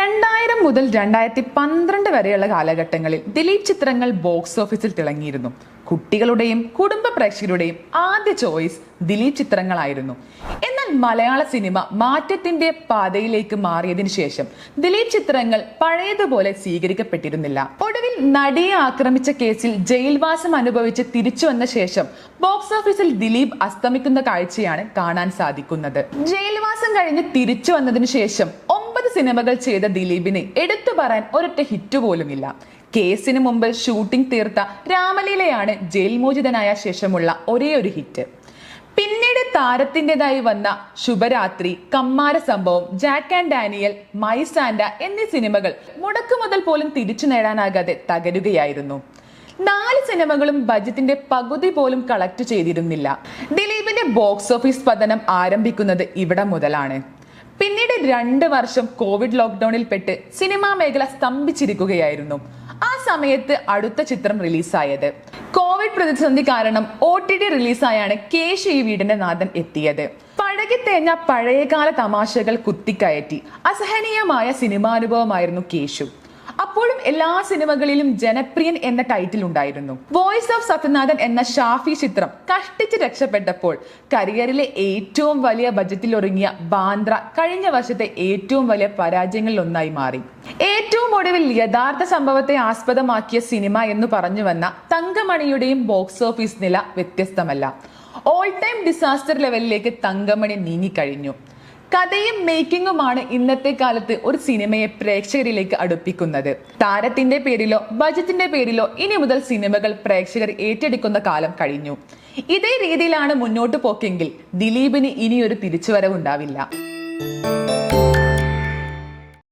രണ്ടായിരം മുതൽ രണ്ടായിരത്തി പന്ത്രണ്ട് വരെയുള്ള കാലഘട്ടങ്ങളിൽ ദിലീപ് ചിത്രങ്ങൾ ബോക്സ് ഓഫീസിൽ തിളങ്ങിയിരുന്നു. കുട്ടികളുടെയും കുടുംബ പ്രേക്ഷകരുടെയും ആദ്യ ചോയ്സ് ദിലീപ് ചിത്രങ്ങളായിരുന്നു. എന്നാൽ മലയാള സിനിമ മാറ്റത്തിന്റെ പാതയിലേക്ക് മാറിയതിന് ശേഷം ദിലീപ് ചിത്രങ്ങൾ പഴയതുപോലെ സ്വീകരിക്കപ്പെട്ടിരുന്നില്ല. ഒടുവിൽ നടിയെ ആക്രമിച്ച കേസിൽ ജയിൽവാസം അനുഭവിച്ച് തിരിച്ചു വന്ന ശേഷം ബോക്സ് ഓഫീസിൽ ദിലീപ് അസ്തമിക്കുന്ന കാഴ്ചയാണ് കാണാൻ സാധിക്കുന്നത്. ജയിൽവാസം കഴിഞ്ഞ് തിരിച്ചു വന്നതിന് ശേഷം സിനിമകൾ ചെയ്ത ദിലീപിന് എടുത്തു പറയാൻ ഒരൊറ്റ ഹിറ്റ് പോലുമില്ല. കേസിന് മുമ്പ് ഷൂട്ടിംഗ് തീർത്ത രാമലീലയാണ് ജയിൽ മോചിതനായ ശേഷമുള്ള ഒരേ ഒരു ഹിറ്റ്. പിന്നീട് താരത്തിന്റെതായി വന്ന ശുഭരാത്രി കമ്മാര സംഭവം ജാക്ക് ആൻഡ് ഡാനിയൽ മൈസാൻഡ എന്നീ സിനിമകൾ മുടക്കു മുതൽ പോലും തിരിച്ചു നേടാനാകാതെ തകരുകയായിരുന്നു. നാല് സിനിമകളും ബജറ്റിന്റെ പകുതി പോലും കളക്ട് ചെയ്തിരുന്നില്ല. ദിലീപിന്റെ ബോക്സ് ഓഫീസ് പതനം ആരംഭിക്കുന്നത് ഇവിടെ മുതലാണ്. പിന്നീട് രണ്ട് വർഷം കോവിഡ് ലോക്ക്ഡൌണിൽ പെട്ട് സിനിമാ മേഖല സ്തംഭിച്ചിരിക്കുകയായിരുന്നു. ആ സമയത്ത് അടുത്ത ചിത്രം റിലീസായത്. കോവിഡ് പ്രതിസന്ധി കാരണം ഒ ടി ടി റിലീസായാണ് കേശു ഈ വീടിന്റെ നാഥൻ എത്തിയത്. പഴകിത്തേഞ്ഞ പഴയകാല തമാശകൾ കുത്തിക്കയറ്റി. അസഹനീയമായ സിനിമാനുഭവമായിരുന്നു കേശു. എല്ലാ സിനിമകളിലും ജനപ്രിയൻ എന്ന ടൈറ്റിൽ ഉണ്ടായിരുന്നു. വോയിസ് ഓഫ് സത്യനാഥൻ എന്ന ഷാഫി ചിത്രം കഷ്ടിച്ച് രക്ഷപ്പെട്ടപ്പോൾ കരിയറിലെ ഏറ്റവും വലിയ ബജറ്റിൽ ഒരുങ്ങിയ ബാന്ദ്ര കഴിഞ്ഞ വർഷത്തെ ഏറ്റവും വലിയ പരാജയങ്ങളിൽ ഒന്നായി മാറി. ഏറ്റവും ഒടുവിൽ യഥാർത്ഥ സംഭവത്തെ ആസ്പദമാക്കിയ സിനിമ എന്ന് പറഞ്ഞു വന്ന തങ്കമണിയുടെയും ബോക്സ് ഓഫീസ് നില വ്യത്യസ്തമല്ല. ഓൾ ടൈം ഡിസാസ്റ്റർ ലെവലിലേക്ക് തങ്കമണി നീങ്ങിക്കഴിഞ്ഞു. കഥയും മേക്കിങ്ങുമാണ് ഇന്നത്തെ കാലത്ത് ഒരു സിനിമയെ പ്രേക്ഷകരിലേക്ക് അടുപ്പിക്കുന്നത്. താരത്തിന്റെ പേരിലോ ബജറ്റിന്റെ പേരിലോ ഇനി മുതൽ സിനിമകൾ പ്രേക്ഷകർ ഏറ്റെടുക്കുന്ന കാലം കഴിഞ്ഞു. ഇതേ രീതിയിലാണ് മുന്നോട്ട് പോക്കെങ്കിൽ ദിലീപിന് ഇനിയൊരു തിരിച്ചുവരവുണ്ടാവില്ല.